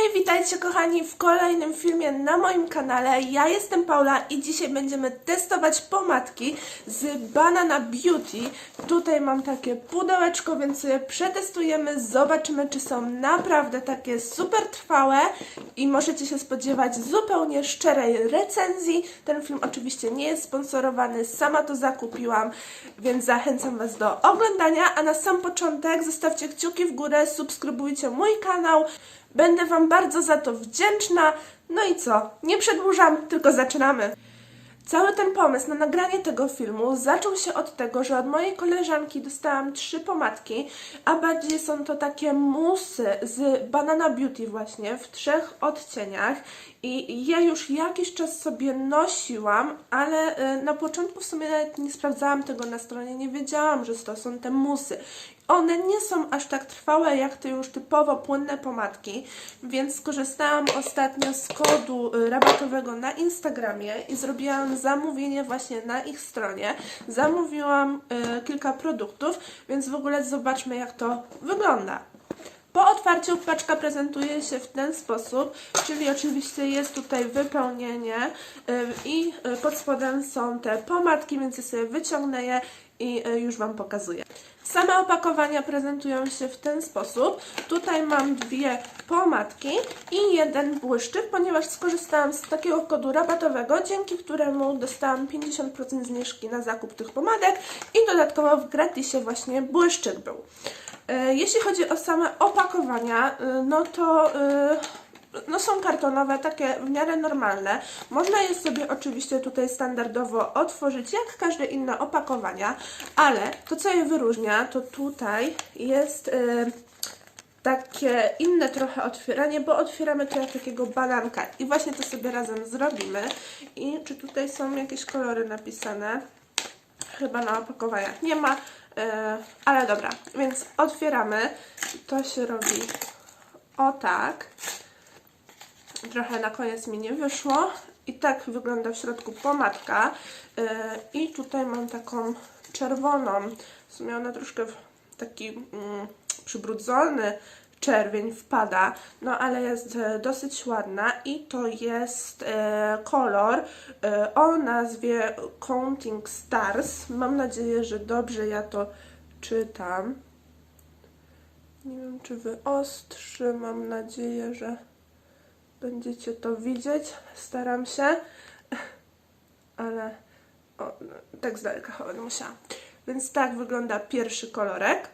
Hej, witajcie kochani w kolejnym filmie na moim kanale. Ja jestem Paula i dzisiaj będziemy testować pomadki z Banana Beauty. Tutaj mam takie pudełeczko, więc je przetestujemy, zobaczymy czy są naprawdę takie super trwałe i możecie się spodziewać zupełnie szczerej recenzji. Ten film oczywiście nie jest sponsorowany, sama to zakupiłam, więc zachęcam Was do oglądania, a na sam początek zostawcie kciuki w górę, subskrybujcie mój kanał. Będę Wam bardzo za to wdzięczna. No i co? Nie przedłużam, tylko zaczynamy. Cały ten pomysł na nagranie tego filmu zaczął się od tego, że od mojej koleżanki dostałam trzy pomadki, a bardziej są to takie musy z Banana Beauty właśnie w trzech odcieniach i ja już jakiś czas sobie nosiłam, ale y, na początku w sumie nawet nie sprawdzałam tego na stronie, nie wiedziałam, że to są te musy. One nie są aż tak trwałe jak te już typowo płynne pomadki, więc skorzystałam ostatnio z kodu y, rabatowego na Instagramie i zrobiłam zamówienie właśnie na ich stronie. Zamówiłam y, kilka produktów, więc w ogóle zobaczmy jak to wygląda. Po otwarciu paczka prezentuje się w ten sposób, czyli oczywiście jest tutaj wypełnienie i y, pod spodem są te pomadki, więc ja sobie wyciągnę je i y, już Wam pokazuję. Same opakowania prezentują się w ten sposób. Tutaj mam dwie pomadki i jeden błyszczyk, ponieważ skorzystałam z takiego kodu rabatowego, dzięki któremu dostałam 50% zniżki na zakup tych pomadek i dodatkowo w gratisie właśnie błyszczyk był. E, Jeśli chodzi o same opakowania, e, no to e, no są kartonowe, takie w miarę normalne. Można je sobie oczywiście tutaj standardowo otworzyć, jak każde inne opakowania, ale to co je wyróżnia, to tutaj jest takie inne trochę otwieranie, bo otwieramy to jak takiego bananka i właśnie to sobie razem zrobimy. I czy tutaj są jakieś kolory napisane? Chyba na opakowaniach nie ma, ale dobra, więc otwieramy. To się robi o tak. Trochę na koniec mi nie wyszło. I tak wygląda w środku pomadka. E, I tutaj mam taką czerwoną. W sumie ona troszkę w taki mm, przybrudzony czerwień wpada, no ale jest e, dosyć ładna i to jest e, kolor e, o nazwie Counting Stars. Mam nadzieję, że dobrze ja to czytam. Nie wiem, czy wyostrzy. Mam nadzieję, że będziecie to widzieć. Staram się, ale o, no, tak z daleka chyba musiałam. Więc tak wygląda pierwszy kolorek.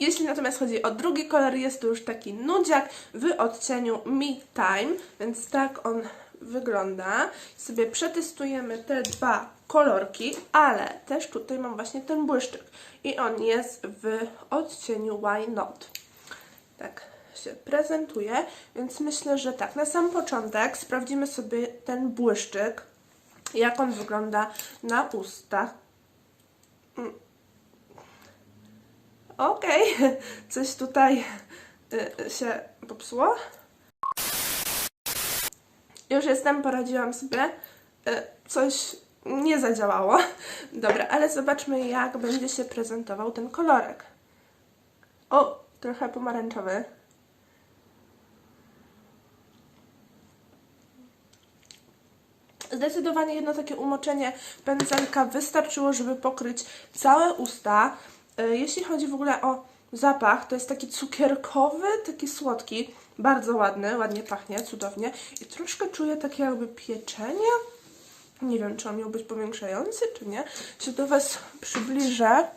Jeśli natomiast chodzi o drugi kolor, jest to już taki nudziak w odcieniu Me Time, więc tak on wygląda. Sobie przetestujemy te dwa kolorki, ale też tutaj mam właśnie ten błyszczyk i on jest w odcieniu Why Not. Tak się prezentuje, więc myślę, że tak, na sam początek sprawdzimy sobie ten błyszczyk, jak on wygląda na ustach. Mm. Okej, coś tutaj y, się popsuło. Już jestem, poradziłam sobie. Y, coś nie zadziałało. Dobra, ale zobaczmy, jak będzie się prezentował ten kolorek. O, trochę pomarańczowy. Zdecydowanie jedno takie umoczenie pędzelka wystarczyło, żeby pokryć całe usta. E, Jeśli chodzi w ogóle o zapach, to jest taki cukierkowy, taki słodki, bardzo ładny, ładnie pachnie, cudownie i troszkę czuję takie jakby pieczenie. Nie wiem, czy on miał być powiększający, czy nie. Się do Was przybliżę.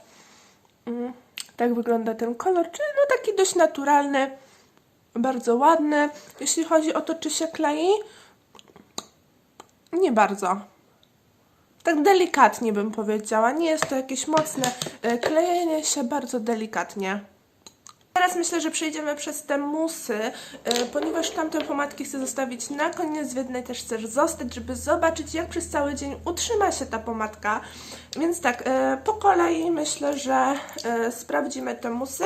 Mm, Tak wygląda ten kolor, czyli no taki dość naturalny, bardzo ładny. Jeśli chodzi o to, czy się klei, nie bardzo. Tak delikatnie bym powiedziała. Nie jest to jakieś mocne e, klejenie się, bardzo delikatnie. Teraz myślę, że przejdziemy przez te musy, e, ponieważ tamte pomadki chcę zostawić na koniec, w jednej też chcę zostać, żeby zobaczyć jak przez cały dzień utrzyma się ta pomadka. Więc tak, e, po kolei myślę, że sprawdzimy te musy.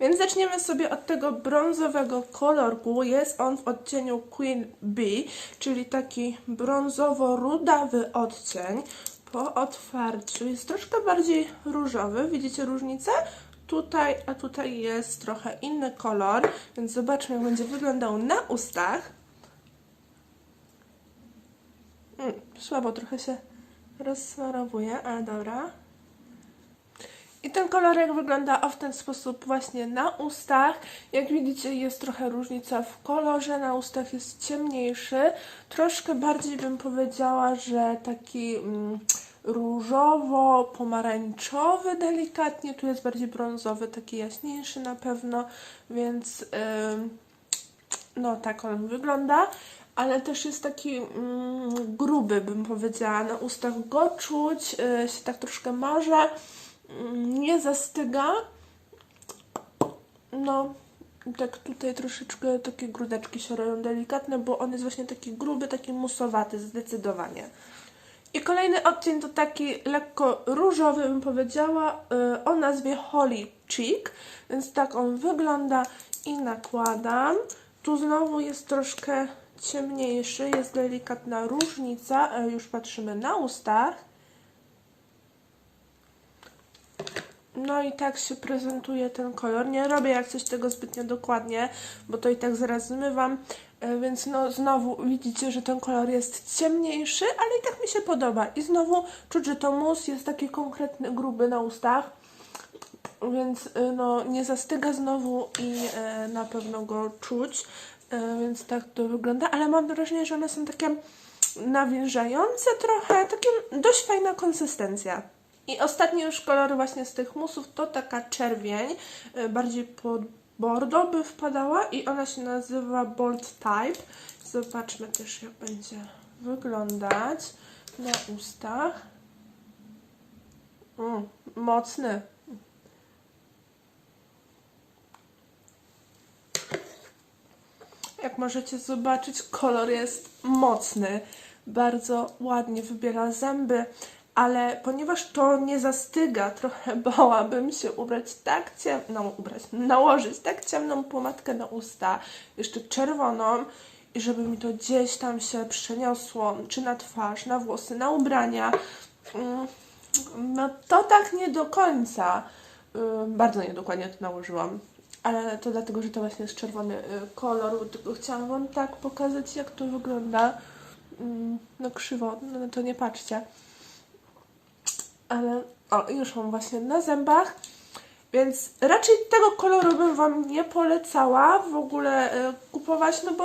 Więc zaczniemy sobie od tego brązowego kolorku. Jest on w odcieniu Queen Bee, czyli taki brązowo-rudawy odcień. Po otwarciu jest troszkę bardziej różowy. Widzicie różnicę? tutaj, a tutaj jest trochę inny kolor, więc zobaczmy jak będzie wyglądał na ustach. Mm, słabo trochę się rozsmarowuje, ale dobra. I ten kolorek wygląda o w ten sposób właśnie na ustach. Jak widzicie jest trochę różnica w kolorze, na ustach jest ciemniejszy. Troszkę bardziej bym powiedziała, że taki mm, różowo-pomarańczowy delikatnie. Tu jest bardziej brązowy, taki jaśniejszy na pewno, więc ym, no tak on wygląda. Ale też jest taki mm, gruby, bym powiedziała. Na ustach go czuć, y, się tak troszkę marze nie zastyga. No, tak tutaj troszeczkę takie grudeczki się robią delikatne, bo on jest właśnie taki gruby, taki musowaty zdecydowanie. I kolejny odcień to taki lekko różowy, bym powiedziała, yy, o nazwie Holy Cheek, więc tak on wygląda i nakładam. Tu znowu jest troszkę ciemniejszy, jest delikatna różnica, yy, już patrzymy na ustach. No i tak się prezentuje ten kolor. Nie robię jak coś tego zbytnio dokładnie, bo to i tak zaraz zmywam. E, Więc no znowu widzicie, że ten kolor jest ciemniejszy, ale i tak mi się podoba. I znowu czuć, że to mus jest taki konkretny, gruby na ustach. Więc e, no nie zastyga znowu i e, na pewno go czuć. Więc tak to wygląda. Ale mam wrażenie, że one są takie nawilżające trochę. Takie dość fajna konsystencja. I ostatni już kolor właśnie z tych musów to taka czerwień, y, bardziej pod bordo by wpadała i ona się nazywa Bold Type. Zobaczmy też jak będzie wyglądać na ustach. Mm, mocny. Jak możecie zobaczyć, kolor jest mocny. Bardzo ładnie wybiera zęby ale ponieważ to nie zastyga, trochę bałabym się ubrać tak ciemną, no, ubrać, nałożyć tak ciemną pomadkę na usta, jeszcze czerwoną i żeby mi to gdzieś tam się przeniosło, czy na twarz, na włosy, na ubrania. Mm, no to tak nie do końca. Y, bardzo niedokładnie to nałożyłam. Ale to dlatego, że to właśnie jest czerwony y, kolor, tylko chciałam Wam tak pokazać, jak to wygląda. Mm, no krzywo, no to nie patrzcie ale o, już mam właśnie na zębach. Więc raczej tego koloru bym Wam nie polecała w ogóle y, kupować, no bo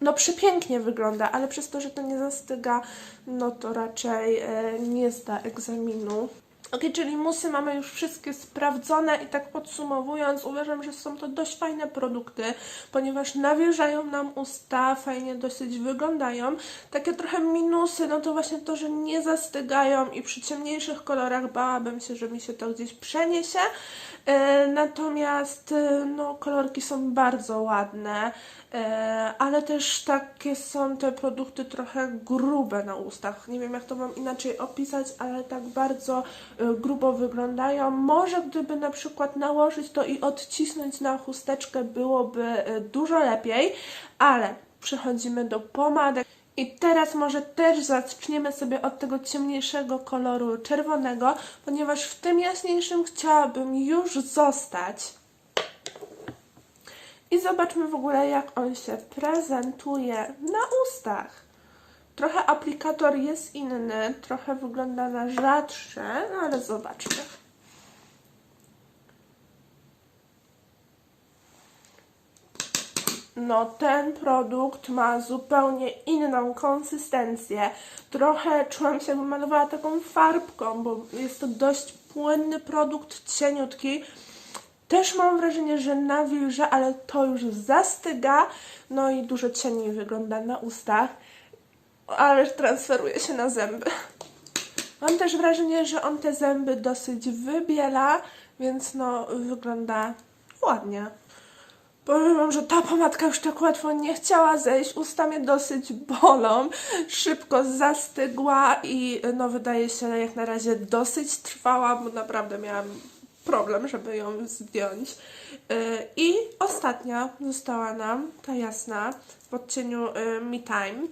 no przepięknie wygląda, ale przez to, że to nie zastyga, no to raczej y, nie zda egzaminu. Ok, czyli musy mamy już wszystkie sprawdzone i tak podsumowując, uważam, że są to dość fajne produkty, ponieważ nawilżają nam usta, fajnie dosyć wyglądają. Takie trochę minusy, no to właśnie to, że nie zastygają i przy ciemniejszych kolorach bałabym się, że mi się to gdzieś przeniesie. E, natomiast e, no, kolorki są bardzo ładne, e, ale też takie są te produkty trochę grube na ustach. Nie wiem jak to Wam inaczej opisać, ale tak bardzo grubo wyglądają. Może gdyby na przykład nałożyć to i odcisnąć na chusteczkę byłoby dużo lepiej, ale przechodzimy do pomadek. I teraz może też zaczniemy sobie od tego ciemniejszego koloru czerwonego, ponieważ w tym jaśniejszym chciałabym już zostać. I zobaczmy w ogóle, jak on się prezentuje na ustach. Trochę aplikator jest inny, trochę wygląda na rzadsze, no ale zobaczmy. no ten produkt ma zupełnie inną konsystencję. Trochę czułam się, jakbym malowała taką farbką, bo jest to dość płynny produkt, cieniutki. Też mam wrażenie, że nawilża, ale to już zastyga. No i dużo cieni wygląda na ustach, ale transferuje się na zęby. Mam też wrażenie, że on te zęby dosyć wybiela, więc no wygląda ładnie. Powiem wam, że ta pomadka już tak łatwo nie chciała zejść, usta mnie dosyć bolą, szybko zastygła i no wydaje się jak na razie dosyć trwała, bo naprawdę miałam problem, żeby ją zdjąć. Yy, I ostatnia została nam, ta jasna, w odcieniu yy, Me Time.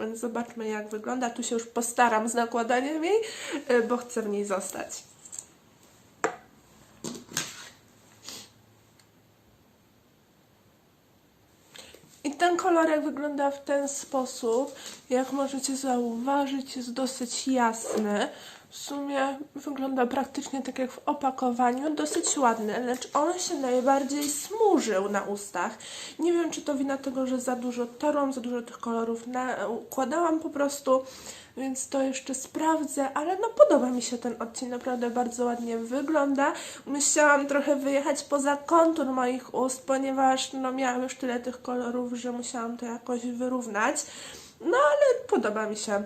Więc zobaczmy jak wygląda. Tu się już postaram z nakładaniem jej, e, bo chcę w niej zostać. I ten kolorek wygląda w ten sposób, jak możecie zauważyć, jest dosyć jasny, w sumie wygląda praktycznie tak jak w opakowaniu, dosyć ładny, lecz on się najbardziej smużył na ustach. Nie wiem, czy to wina tego, że za dużo tarłam, za dużo tych kolorów układałam po prostu, więc to jeszcze sprawdzę, ale no podoba mi się ten odcień, naprawdę bardzo ładnie wygląda. Musiałam trochę wyjechać poza kontur moich ust, ponieważ no miałam już tyle tych kolorów, że musiałam to jakoś wyrównać. No ale podoba mi się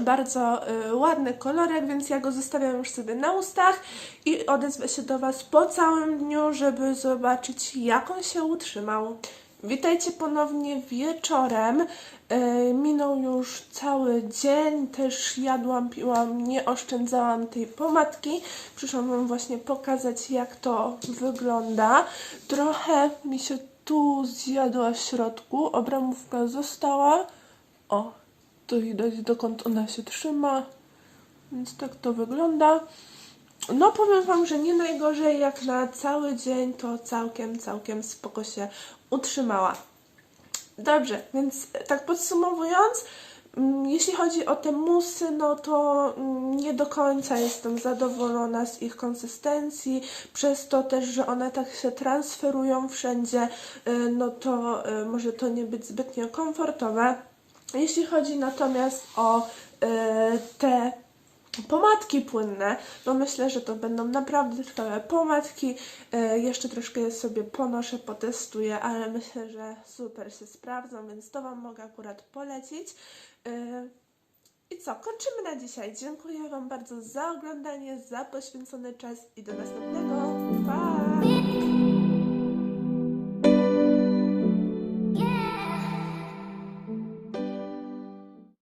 bardzo y, ładny kolorek, więc ja go zostawiam już sobie na ustach i odezwę się do Was po całym dniu, żeby zobaczyć jak on się utrzymał. Witajcie ponownie wieczorem. Y, minął już cały dzień, też jadłam, piłam, nie oszczędzałam tej pomadki. Przyszłam Wam właśnie pokazać jak to wygląda. Trochę mi się tu zjadła w środku, obramówka została. O, to widać dokąd ona się trzyma. Więc tak to wygląda. No powiem Wam, że nie najgorzej jak na cały dzień to całkiem, całkiem spoko się utrzymała. Dobrze, więc tak podsumowując, mm, jeśli chodzi o te musy, no to mm, nie do końca jestem zadowolona z ich konsystencji, przez to też, że one tak się transferują wszędzie, y, no to y, może to nie być zbytnio komfortowe. Jeśli chodzi natomiast o y, te pomadki płynne, no myślę, że to będą naprawdę trwałe pomadki. Y, jeszcze troszkę je sobie ponoszę, potestuję, ale myślę, że super się sprawdzą, więc to Wam mogę akurat polecić. Y, I co, kończymy na dzisiaj. Dziękuję Wam bardzo za oglądanie, za poświęcony czas i do następnego. Pa!